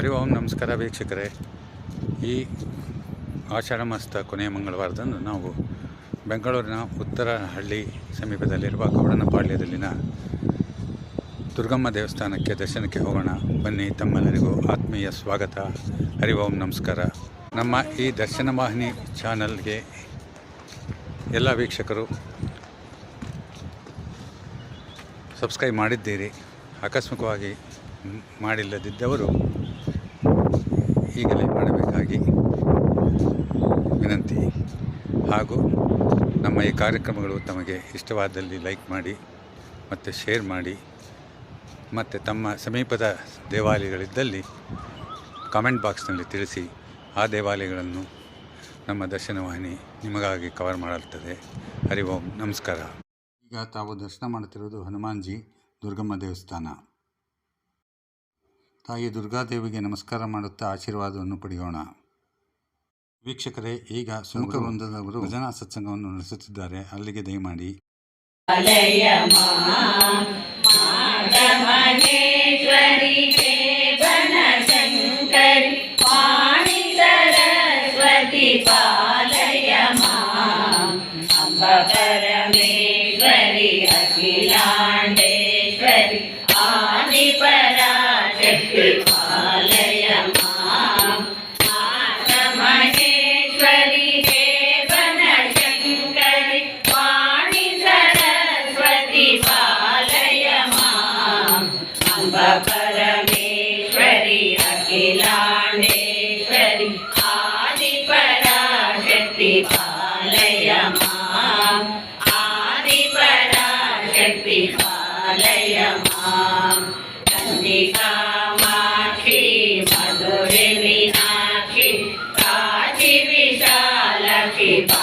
ಹರಿ ಓಂ, ನಮಸ್ಕಾರ ವೀಕ್ಷಕರೇ. ಈ ಆಷಾಢ ಮಾಸದ ಕೊನೆಯ ಮಂಗಳವಾರದಂದು ನಾವು ಬೆಂಗಳೂರಿನ ಉತ್ತರ ಹಳ್ಳಿ ಸಮೀಪದಲ್ಲಿರುವ ಗೌಡನಪಾಳ್ಯದಲ್ಲಿನ ದುರ್ಗಮ್ಮ ದೇವಸ್ಥಾನಕ್ಕೆ ದರ್ಶನಕ್ಕೆ ಹೋಗೋಣ. ಬನ್ನಿ ತಮ್ಮೆಲ್ಲರಿಗೂ ಆತ್ಮೀಯ ಸ್ವಾಗತ. ಹರಿ ಓಂ, ನಮಸ್ಕಾರ. ನಮ್ಮ ಈ ದರ್ಶನ ವಾಹಿನಿ ಚಾನಲ್ಗೆ ಎಲ್ಲ ವೀಕ್ಷಕರು ಸಬ್ಸ್ಕ್ರೈಬ್ ಮಾಡಿದ್ದೀರಿ. ಆಕಸ್ಮಿಕವಾಗಿ ಮಾಡಿಲ್ಲದಿದ್ದವರು ಈಗಲೇ ಮಾಡಬೇಕಾಗಿ ವಿನಂತಿ. ಹಾಗೂ ನಮ್ಮ ಈ ಕಾರ್ಯಕ್ರಮಗಳು ತಮಗೆ ಇಷ್ಟವಾದಲ್ಲಿ ಲೈಕ್ ಮಾಡಿ, ಮತ್ತು ಶೇರ್ ಮಾಡಿ, ಮತ್ತು ತಮ್ಮ ಸಮೀಪದ ದೇವಾಲಯಗಳಿದ್ದಲ್ಲಿ ಕಾಮೆಂಟ್ ಬಾಕ್ಸ್ನಲ್ಲಿ ತಿಳಿಸಿ, ಆ ದೇವಾಲಯಗಳನ್ನು ನಮ್ಮ ದರ್ಶನ ವಾಹಿನಿ ನಿಮಗಾಗಿ ಕವರ್ ಮಾಡುತ್ತದೆ ಹರಿ ಓಂ, ನಮಸ್ಕಾರ. ಈಗ ತಾವು ದರ್ಶನ ಮಾಡುತ್ತಿರುವುದು ಹನುಮಾನ್ಜಿ, ದುರ್ಗಮ್ಮ ದೇವಸ್ಥಾನ. ತಾಯಿ ದುರ್ಗಾದೇವಿಗೆ ನಮಸ್ಕಾರ ಮಾಡುತ್ತಾ ಆಶೀರ್ವಾದವನ್ನು ಪಡೆಯೋಣ. ವೀಕ್ಷಕರೇ ಈಗ ಸುಮುಖ ವೃಂದದವರು ಭಜನಾ ಸತ್ಸಂಗವನ್ನು ನಡೆಸುತ್ತಿದ್ದಾರೆ. ಅಲ್ಲಿಗೆ ದಯಮಾಡಿ. ಪರಮೇಶ್ವರಿ ಅಖಿಲಾಂಡೇ. அம்ப பரமேஸ்வரி அகிலாண்டேஸ்வரி ஆதி பராசக்தி பாலயமாம் ஆதி பராசக்தி பாலயமாம் கன்னிகா மாட்சி மதுரை மீனாட்சி காட்சி விஷாலட்சி பா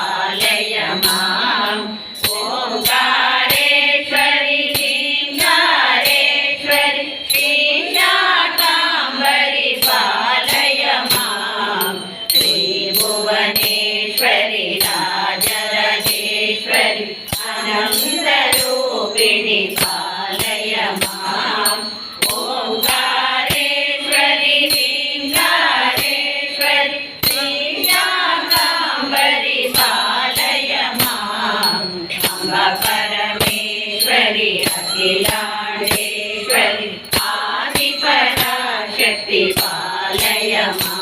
గట్టి పాలయమా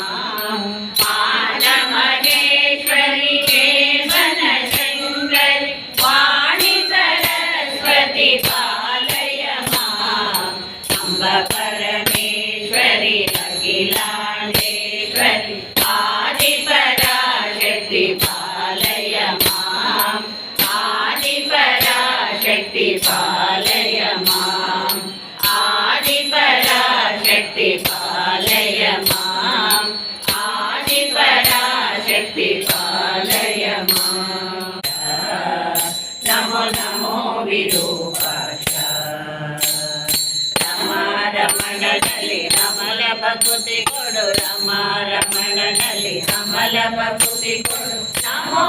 प्रतिपालयमा नमो नमो विरूपाश रमा रमणदलि अमल भकुति कोडु रमा रमणदलि अमल भकुति कोडु नमो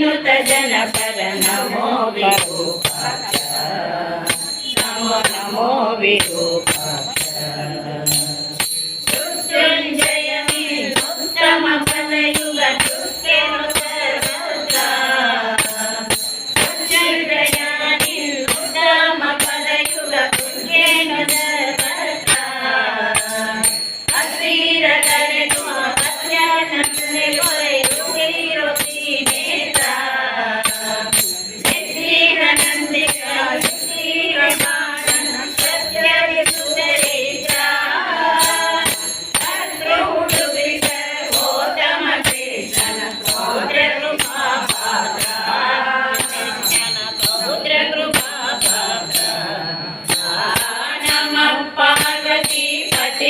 వినుత జన పర నమో విరూప నమో నమో విరూప.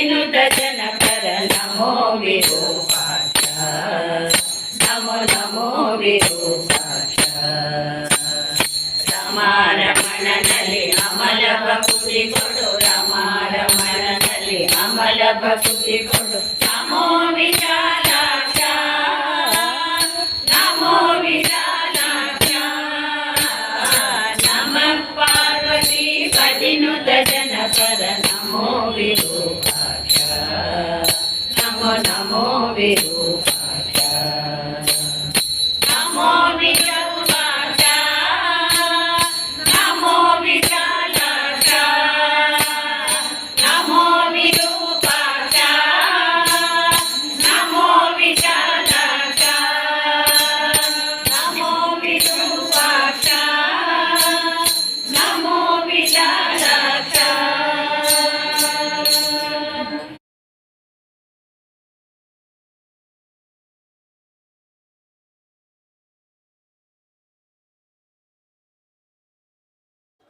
వినుత జన పర నమో విరూపాక్ష నమో నమో విరూపాక్ష రమారమణ నలి అమల భక్తి కొడు రమారమణ నలి అమల భక్తి కొడు నమో విచార pero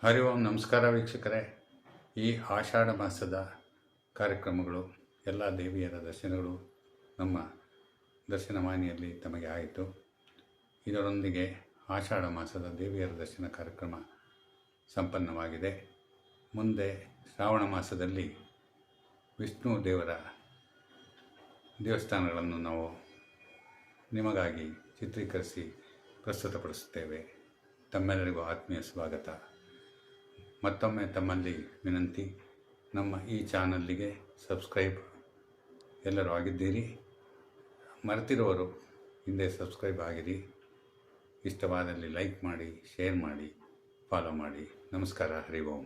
ಹರಿ ಓಂ, ನಮಸ್ಕಾರ ವೀಕ್ಷಕರೇ. ಈ ಆಷಾಢ ಮಾಸದ ಕಾರ್ಯಕ್ರಮಗಳು, ಎಲ್ಲ ದೇವಿಯರ ದರ್ಶನಗಳು ನಮ್ಮ ದರ್ಶನ ಮಾನಿಯಲ್ಲಿ ತಮಗೆ ಆಯಿತು. ಇದರೊಂದಿಗೆ ಆಷಾಢ ಮಾಸದ ದೇವಿಯರ ದರ್ಶನ ಕಾರ್ಯಕ್ರಮ ಸಂಪನ್ನವಾಗಿದೆ. ಮುಂದೆ ಶ್ರಾವಣ ಮಾಸದಲ್ಲಿ ವಿಷ್ಣು ದೇವರ ದೇವಸ್ಥಾನಗಳನ್ನು ನಾವು ನಿಮಗಾಗಿ ಚಿತ್ರೀಕರಿಸಿ ಪ್ರಸ್ತುತಪಡಿಸುತ್ತೇವೆ. ತಮ್ಮೆಲ್ಲರಿಗೂ ಆತ್ಮೀಯ ಸ್ವಾಗತ. ಮತ್ತೊಮ್ಮೆ ತಮ್ಮಲ್ಲಿ ವಿನಂತಿ, ನಮ್ಮ ಈ ಚಾನಲ್ಲಿಗೆ ಸಬ್ಸ್ಕ್ರೈಬ್ ಎಲ್ಲರೂ ಆಗಿದ್ದೀರಿ ಮರೆತಿರುವರು ಹಿಂದೆ ಸಬ್ಸ್ಕ್ರೈಬ್ ಆಗಿರಿ, ಇಷ್ಟವಾದಲ್ಲಿ ಲೈಕ್ ಮಾಡಿ, ಶೇರ್ ಮಾಡಿ, ಫಾಲೋ ಮಾಡಿ. ನಮಸ್ಕಾರ ಹರಿ ಓಂ